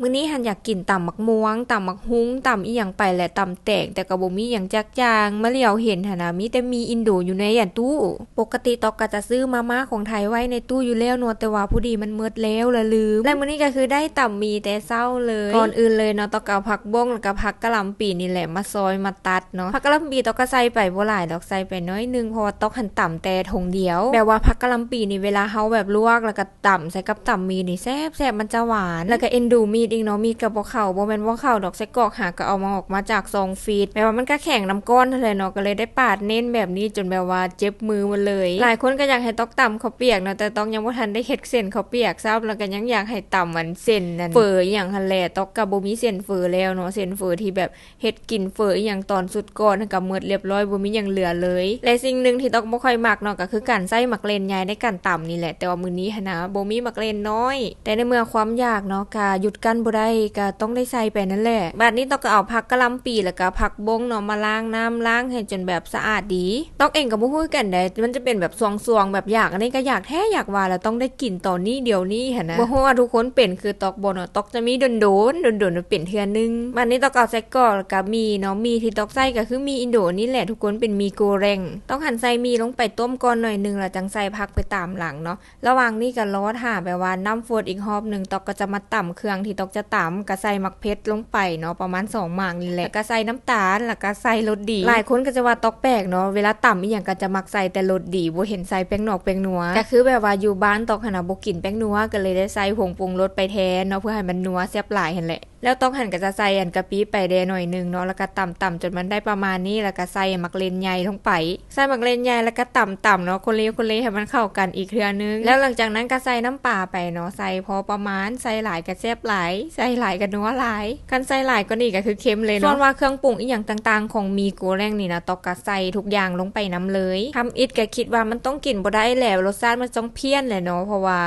มื้อนี้หันอยากกินตำมักม่วงตำมักฮุ้งตำอีหยังไปแหละตำแตกแต่ก็บ่มีหยังจักอย่างมาเหลียวเห็นหนะมีแต่มีอินโดอยู่ในอันตู้ ปกติตอกก็จะซื้อมาม่าของไทยไว้ในตู้อยู่แล้วนาะแต่ว่าผู้ดีมันหมดแล้วละลืม และมื้อนี้ก็คือได้ตำมีแต่เช้าเลย ก่อนอื่นเลยเนาะตอกก็เอาผักบ้งแล้วก็ผักกะหล่ำปีนี่แหละมาซอยมาตัดเนาะผักกะหล่ำปีตอกก็ใส่ไปบ่หลายดอกใส่ไปน้อยหนึงเพราะว่าตอกหันต่ำแต่ทงเดียวแบบว่าผักกะหล่ำปีนี่เวลาเฮาแบบลวกแล้วก็ต่ำใส่กับต่ำมีนี่แซ่บแซ่บมันจะหวานแล้วก็เอ็นดูมีดอีกเนาะมีกับบ่เข้าบ่แม่นบ่เข้าดอกใส่กรอกหาก็เอามาออกมาจากซองฟีดแบบว่ามันก็แข็งน้ำก้อนนั่นแหละเนาะก็เลยได้ปาดเน้นแบบนี้จนแบบว่าเจ็บมือมาเลย หลายคนก็อยากให้ตอกต่ำข้าเปียกเนาะแต่ต้อกยังบ่ทันได้เฮ็ดเส้นข้าเปียกซับแล้วก็ยังอยากให้ต่ำมันเส้นนั่นเฟออย่างหั่นแหละตอกก็บ่มีเส้นเฟอแล้วเนาะเส้นเฟอที่แบบเฮ็ดกินเฟออย่างตอนสุดก่อนก็หมดเรียบร้อยบ่มีหยังเหลือเลย และสิ่งหนึ่งที่ตอกบ่ค่อยมักเนาะก็คือการใส่หมักเลนใหญ่ในการต่ำนี่แหละแต่ว่ามื้อนี้หนะบ่มีหมักเลนน้อย แต่ในเมื่อความอยากเนาะก็หยุดกั้นบ่ได้ก็ต้องได้ใส่ไปนั่นแหละบัดนี้ตอกก็เอาผักกะหล่ำปีแล้วก็ผักบงเนาะมาล้างน้ำล้างให้จนแบบสะอาดดีตอกเองก็บ่ฮู้กันได้มันจะเป็นแบบซวงๆแบบอยากอันนี้ก็อยากแท้อยากว่าแล้วต้องได้กินตอนนี้เดี๋ยวนี้หั่นนะบ่ฮู้ว่าทุกคนเป็นคือตอกบ่เนาะตอกจะมีโดนๆโดนๆมันเป็นเทื่อนึงบัดนี้ตอกเอาใส่กรอกแล้วก็มีเนาะมีที่ตอกใส่ก็คือมีอินโดนี่แหละทุกคนเป็นมีโกแรงต้องหั่นใส่มีลงไปต้มก่อนหน่อยนึงแล้วจังใส่ผักไปตามหลังเนาะระหว่างนี้ก็รอท่าแบบว่าน้ำฟดอีกรอบหนึงตอกก็จะมาต่ำเครื่องที่ตอกจะต่ำก็ใส่มักเพชรลงไปเนาะประมาณ2หมากนี่แหละก็ใส่น้ำตาลแล้วก็ใส่รสดี หลายคนก็จะว่าตอกแปลกเนาะเวลาต่ำอีหยังก็จะมักใส่แต่รสดีบ่เห็นใส่แป้งนอกแป้งนัวก็คือแบบว่าอยู่บ้านตอกหั่นน่ะบ่กินแป้งนัวก็เลยได้ใส่ผงปรุงรสไปแทนเนาะเพื่อให้มันนัวแซ่บหลายหั่นแหละ แล้วต้องหั่นก็จะใส่อันกะปิไปแดหน่อยหนึงเนาะแล้วก็ต่ำๆจนมันได้ประมาณนี้แล้วก็ใส่มักเลนใหญ่ลงไปใส่มักเลนใหญ่แล้วก็ต่ำๆเนาะคนเลคนเลให้มันเข้ากันอีกเทื่อนึง แล้วหลังจากนั้นก็ใส่น้ำปลาไปเนาะใส่พอประมาณใส่หลายก็แซ่บหลายใส่หลายก็นัวหลายคันใส่หลายก็นี่ก็คือเค็มเลยเนาะส่วนว่าเครื่องปรุงอีหยังต่างๆ ของมีโกแรงนี่นะตอกก็ใส่ทุกอย่างลงไปน้ำเลยทำอิดก็คิดว่ามันต้องกินบ่ได้แล้วรสชาติมันต้องเพี้ยนแหละเนาะเพราะว่า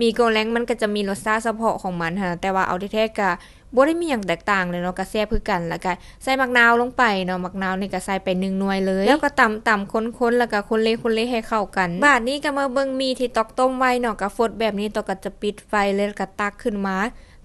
มีโกแรงมันก็จะมีรสชาติเฉพาะของมันค่ะแต่ว่าเอาที่แท้ก็ บ่ได้มีอย่างแตกต่างเลยเนาะก็แซ่บคือกันแล้วก็ใส่มักนาวลงไปเนาะมักนาวนี่ก็ใส่ไป1หน่วยเลย แล้วก็ตำตำคนๆแล้วก็คนเละคนเละให้เข้ากัน บาดนี้ก็มาเบิ่งมีที่ตอกต้มไว้เนาะก็ฟดแบบนี้ตอกก็จะปิดไฟเลยแล้วก็ตักขึ้นมา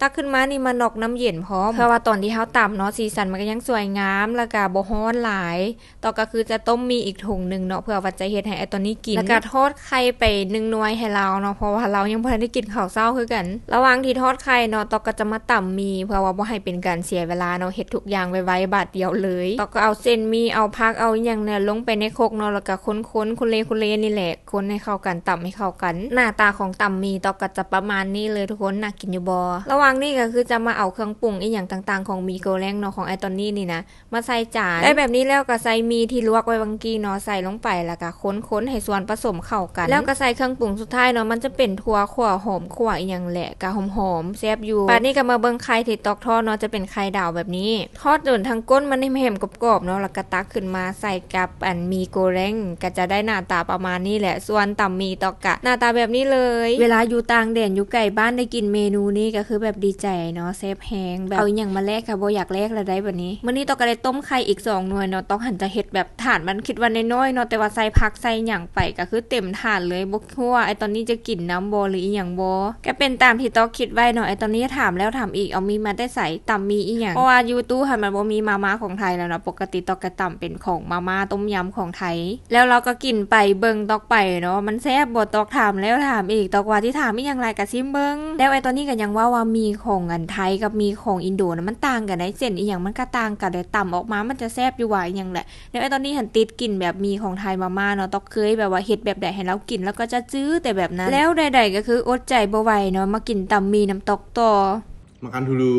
ตักขึ้นมานี่มานอกน้ำเย็นพร้อมเพราะว่าตอนที่เฮาตำเนาะสีสันมันก็ยังสวยงาม แล้วก็บ่ร้อนหลาย ต่อก็คือจะต้มมีอีกถุงหนึงเนาะเพื่อว่าจะเฮ็ดให้ไอ้ตัวนี้กินแล้วก็ทอดไข่ไป1หน่วยให้เราเนาะเพราะว่าเรายังบ่ทันได้กินข้าวเช้าคือกัน ระหว่างที่ทอดไข่เนาะตอกก็จะมาตำมีเพื่อว่าบ่ให้เป็นการเสียเวลาเนาะเฮ็ดทุกอย่างไวๆบาดเดียวเลยตอกก็เอาเส้นมีเอาผักเอาอหยังเนี่ยลงไปในโครกเนาะแล้วก็คนๆคุเลคุเลนี่แหละคนให้เข้ากันตำให้เข้ากัน หน้าตาของตำมีตอกก็จะประมาณนี้เลยทุกคนน่ากินอยู่บ่ระหว่างนี้ก็คือจะมาเอาเครื่องปรุงอีหยังต่างๆของมีโกแรงเนาะของไอตอนนี้นี่นะมาใส่จานได้แบบนี้แล้วก็ใส่มีที่ลวกไว้บางกี้เนาะใส่ลงไปแล้วก็ค้นๆให้ส่วนผสมเข้ากัน แล้วก็ใส่เครื่องปรุงสุดท้ายเนาะมันจะเป็นถั่วขั่วหอมขั่วอีหยังแหละก็หอมๆแซ่บอยู่ปานนี้ก็มาเบิ่งไข่ที่ตอกทอดเนาะจะเป็นไข่ดาวแบบนี้ทอดจนทั้งก้นมันแหมๆกรอบๆเนาะแล้วก็ตักขึ้นมาใส่กับอันมีโกแรงก็จะได้หน้าตาประมาณนี้แหละ ส่วนตำมีตอกกะ หน้าตาแบบนี้เลย เวลาอยู่ต่างแดนอยู่ไกลบ้านได้กินเมนูนี้ก็คือแบบดีใจเนาะแซ่บแฮงแบบเอาอหย่างมาแลกค่ะบ่อยากแลกแล้วได้แบบนี้มื้อนี้ตอกก็ได้ต้มไข่อีก2หน่วยเนาะต้องหันจะเฮ็ดแบบถาดมันคิดว่าน้อยๆเนาะแต่ว่าใส่ผักใส่หยังไปก็คือเต็มถาดเลยบ่ฮู้ว่าไอ้ตอนนี้จะกินน้ำบ่หรืออีหยังบ่ก็เป็นตามที่ตอกคิดไว้เนาะไอ้ตอนนี้ถามแล้วถามอีกเอามีมาได้ใส่ตำมีอีหยังเพราะว่าอยู่ตู้หันมันบ่มีมาม่าของไทยแล้วเนาะปกติตอกก็ตำเป็นของมาม่าต้มยำของไทย แล้วเราก็กินไปเบิ่งตอกไปเนาะมันแซ่บบ่ตอกถามแล้วถามอีกตอกว่าที่ถามอีหยังไรก็ซิมเบิ่งแล้วไอ้ตอนนี้ก็ยังว่าว่ามีของอันไทยกับมีของอินโดนะมันต่างกันได้เส้นอีหยังมันก็ต่างกันเลยต่ำออกมามันจะแซ่บอยู่ว่าอีหยังแหละแล้วไอ้ตอนนี้หันติดกินแบบมีของไทยมาม่าเนาะตอกเคยแบบว่าเฮ็ดแบบใดให้เรากินแล้วก็จะจื้อแต่แบบนั้น แล้วใดๆก็คืออดใจบ่ไหวเนาะมากินตำมีน้ำตกต่อ Makan dulu.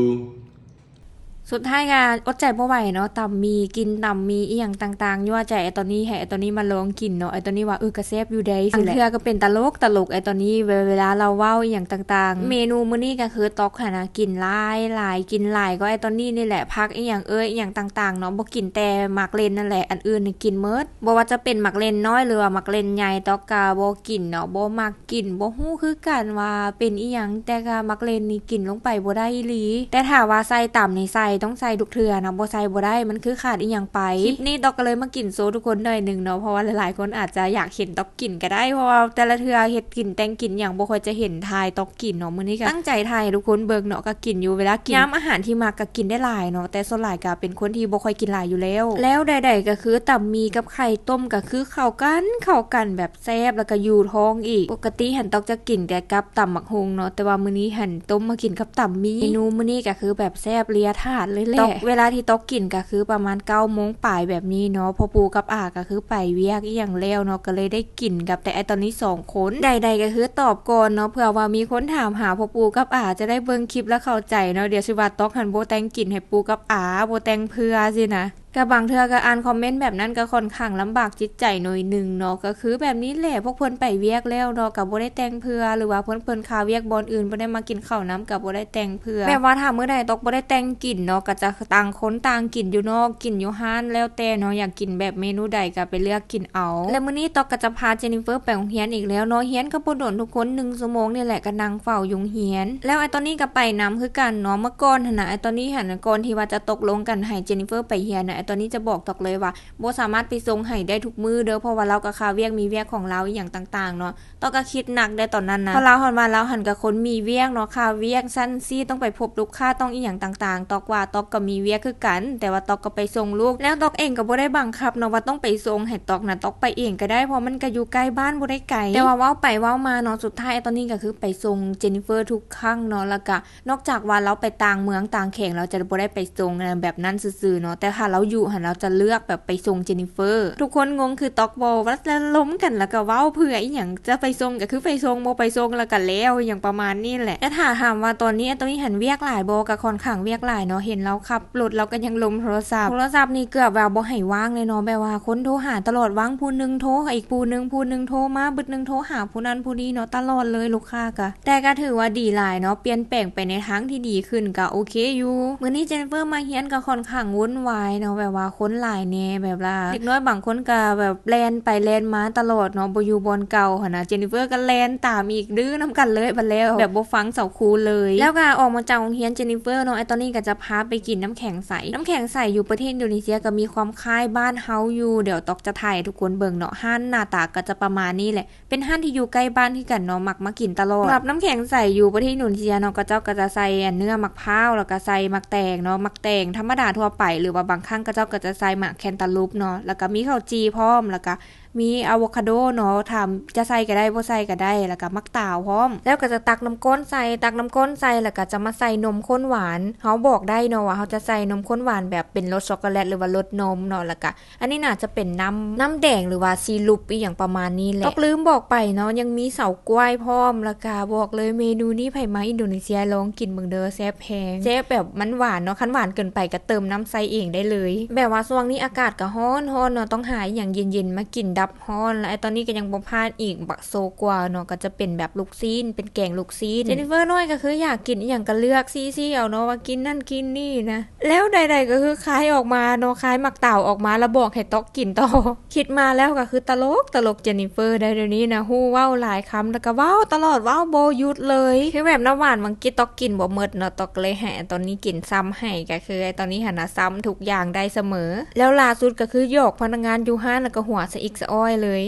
สุดท้ายก็อดใจบ่ไหวเนาะตำมีกินตำมีอีหยังต่างๆยั่วใจไอ้ตอนนี้ให้ไอ้ตอนนี้มาลองกินเนาะไอ้ตอนนี้ว่าเออกระแซบอยู่ได้สิแหละเทื่อก็เป็นตลกตลกไอ้ตอนนี้เวลาเราเว้าอีหยังต่างๆ เมนูมื้อนี้ก็คือตอกค่ะนะกินหลายหลายกินหลายก็ไอ้ตอนนี้นี่แหละพักอีหยังเอ้ยอีหยังต่างๆเนาะบ่กินแต่หมักเลนนั่นแหละอันอื่นนี่กินเมิดบ่ว่าจะเป็นหมักเลนน้อยหรือว่าหมักเลนใหญ่ตอกกาบ่กินเนาะบ่มักกินบ่ฮู้คือกันว่าเป็นอีหยังแต่ก็หมักเลนนี่กินลงไปบ่ได้อีหลีแต่ถ้าว่าใส่ต่ำนี่ใส่ต้องใส่ทุกเทื่อนะบ่ใส่บ่ได้มันคือขาดอีหยังไปคลิปนี้ตอกก็เลยมากินโซทุกคนหน่อยหนึงเนาะเพราะว่าหลายๆคนอาจจะอยากเห็นตอกกินก็ได้เพราะว่าแต่ละเทื่อเฮ็ดกินแต่งกินหยังบ่ค่อยจะเห็นทายตอกกินเนาะมื้อนี้ก็ตั้งใจทายให้ทุกคนเบิ่งเนาะก็กินอยู่เวลากินยามอาหารที่มักก็กินได้หลายเนาะแต่ส่วนหลายก็เป็นคนที่บ่ค่อยกินหลายอยู่แล้ว แล้วใด ๆ ก็คือตำมีกับไข่ต้มก็คือเข้ากันเข้ากันแบบแซ่บแล้วก็อยู่ท้องอีก ปกติหันตอกจะกินแต่กับตำหมักฮงเนาะแต่ว่ามื้อนี้หันต้มมากินกับตำมีเมนูมื้อนี้ก็คือแบบแซ่บเลียถาดเลยแหละตอกเวลาที่ตอกกินก็คือประมาณเก้าโมงป่ายแบบนี้เนาะพอปูกับอาก็คือไปเวียกอีหยังแล้วเนาะก็เลยได้กินกับแต่ไอตอนนี้สองคนใด ๆ ก็คือตอบก่อนเนาะเผื่อว่ามีคนถามหาพอปูกับอาจะได้เบิ่งคลิปแล้วเข้าใจเนาะเดี๋ยวสิว่าตอกหันโบแตงกินให้ปูกับอาโบแตงเพื่อสินะ ก็บางเทือก็อ่านคอมเมนต์แบบนั้นก็ค่อนข้างลำบากจิตใจหน่อยหนึ่งเนาะก็คือแบบนี้แหละพวกเพิ่นไปเวียกแล้วเนาะก็บ่ได้แต่งเพื่อหรือว่าเพิ่นเพิ่นคาเวียกบอนอื่นบ่ได้มากินข้าวน้ำก็บ่ได้แต่งเพื่อแบบว่าถ้ามื้อใดตกบ่ได้แต่งกินเนาะก็จะต่างคนต่างกินอยู่นอกกินอยู่ห้านแล้วแต่เนาะอยากกินแบบเมนูใดก็ไปเลือกกินเอา แล้วมื้อนี้ตอกก็จะพาเจนนิเฟอร์ไปโรงเรียนอีกแล้วเนาะเรียนก็บ่โดนทุกคน1ชั่วโมงนี่แหละก็นั่งเฝ้ายุงเรียน แล้วไอ้ตอนนี้ก็ไปนํคือกันเนาะเมื่อก่อนหั่นน่ะไอ้ตอนนี้หั่นก่อนที่ว่าจะตกลงกันให้เจนิเฟอร์ไปเรียนน่ะตอนนี้จะบอกตอกเลยว่าโบสามารถไปส่งให้ได้ทุกมือเด้อเพราะว่าเราก็คาเวียกมีเวียกของเราอีหยังต่างๆเนาะตอกก็คิดหนักได้ตอนนั้นนะพราะเราหันมาเราหันกับคนมีเวียกเนาะคาเวียกสั้นซี่ต้องไปพบลูกค้าต้องอีหยังต่างๆ ตอกว่าตอกก็มีเวียกคือกัน แต่ว่าตอกก็ไปส่งลูก แล้วตอกเองก็บ่ได้บังคับเนาะว่าต้องไปส่งให้ตอกนะตอกไปเองก็ได้เพราะมันก็อยู่ใกล้บ้านบ่ได้ไกลแต่ว่าว้าไปว้ามาเนาะสุดท้ายตอนนี้ก็คือไปส่งเจนนิเฟอร์ทุกครั้งเนาะแล้วก็นอกจากว่าเราไปต่างเมืองต่างแข่งเราจะบ่ได้ไปส่งแบบนั้นซื่อๆเนาะแต่ถ้าเราอยู่หันเราจะเลือกแบบไปส่งเจนนิเฟอร์ ทุกคนงงคือตอกบ่ว่าแล้วล้มกันแล้วก็เว้าเพื่ออีหยังจะไปส่งก็คือไปส่งบ่ไปส่งแล้วก็แล้วอย่างประมาณนี้แหละแต่ถ้าถามว่าตอนนี้ตอนนี้หันเวียกหลายโบ่ก็ค่อนข้างเวียกหลายเนาะเห็นเราขับรถเราก็ยังล้มโทรศัพท์โทรศัพท์นี่เกือบแบบบ่ให้ว่างเลยเนาะแบบว่าคนโทรหาตลอดว่างผู้หนึงโทรอีกผู้หนึงผู้หนึงโทรมาบึดหนึงโทรหาผู้นั้นผู้นี้เนาะตลอดเลยลูกค้าก็แต่ก็ถือว่าดีหลายเนาะเปลี่ยนแปลงไปในทางที่ดีขึ้นก็โอเคอยู่มื้อนี้เจนนิเฟอร์มาเฮียนก็ค่อนข้างวุ่นวายเนาะแบบว่าคนหลายแน่แบบว่าเด็กน้อยบางคนก็แบบแลนไปแลนมาตลอดเนาะบ่อยู่บอนเก่าหั่นนะเจนนิเฟอร์ก็แลนตามอีกดื้อนํกันเลยบัดแล้วแบบบ่ฟังเสาครูเลย แล้วก็ออกมาจากโรงเรียนเจนนิเฟอร์เนาะไอ้ตอนนี้ก็จะพาไปกินน้ำแข็งใส น้ำแข็งใสอยู่ประเทศอินโดนีเซียก็มีความคล้ายบ้านเฮาอยู่เดี๋ยวตอกจะถ่ายให้ทุกคนเบิ่งเนาะห้านหน้าตาก็จะประมาณนี้แหละ เป็นห้านที่อยู่ใกล้บ้านที่กันเนาะมักมากินตลอดสำหรับน้ำแข็งใสอยู่ประเทศอินโดนีเซียเนาะก็เจ้าก็จะใส่เนื้อมะพร้าวแล้วก็ใส่มักแตงเนาะมักแตงธรรมดาทั่วไปหรือว่าบางครั้งก็เจ้าก็จะใส่หมากแคนตาลูปเนาะแล้วก็มีข้าวจีพร้อมแล้วก็ มีอะโวคาโดเนาะทำจะใส่ก็ได้บ่ใส่ก็ได้ แล้วก็มักตาวพร้อม แล้วก็จะตักน้ำก้นใส่ตักน้ำก้นใส่แล้วก็จะมาใส่นมข้นหวานเฮาบอกได้เนาะว่าเฮาจะใส่นมข้นหวานแบบเป็นรสช็อกโกแลตหรือว่ารสนมเนาะแล้วก็อันนี้น่าจะเป็นน้ำน้ำแดงหรือว่าซีรุปอีหยังประมาณนี้แหละตอกลืมบอกไปเนาะยังมีเสากล้วยพร้อมแล้วก็บอกเลยเมนูนี้ไผมาอินโดนีเซียลองกินเบิ่งเด้อแซ่บแพงแซ่บแบบมันหวานเนาะคันหวานเกินไปก็เติมน้ำใส่เองได้เลย แบบว่าช่วงนี้อากาศก็ร้อนร้อนเนาะต้องหาอย่างเย็นๆมากินดับร้อน และไอตอนนี้ก็ยังบ่พลาดอีกบักโซกว่าเนาะก็จะเป็นแบบลูกซีน เป็นแกงลูกซีนเจนนิเฟอร์น้อยก็คืออยากกินอหย่างก็เลือกซี่ๆเอาเนาะว่ากินนั่นกินนี่นะ แล้วใด ๆ ก็คือคล้ายออกมาเนาะคล้ายหมักเต่าออกมาแล้วบอกให้ตอกกินต่อ คิดมาแล้วก็คือตลกตลกเจนนิเฟอร์ได้เดี๋ยวนี้นะฮู้ว้าหลายคำแล้วก็ว้าวตลอดว้าวโบยุดเลยคือแบบน้ำหวานบางกิตอกกินบ่หมดเนาะตอกเลยแห่ตอนนี้กินซ้ำให้ก็คือไอ้ตอนนี้หันนะซ้ำทุกอย่างได้เสมอ แล้วล่าสุดก็คือหยอกพนักงานอยู่ห้านแล้วก็หัวสะอิกสะอ้อยเลย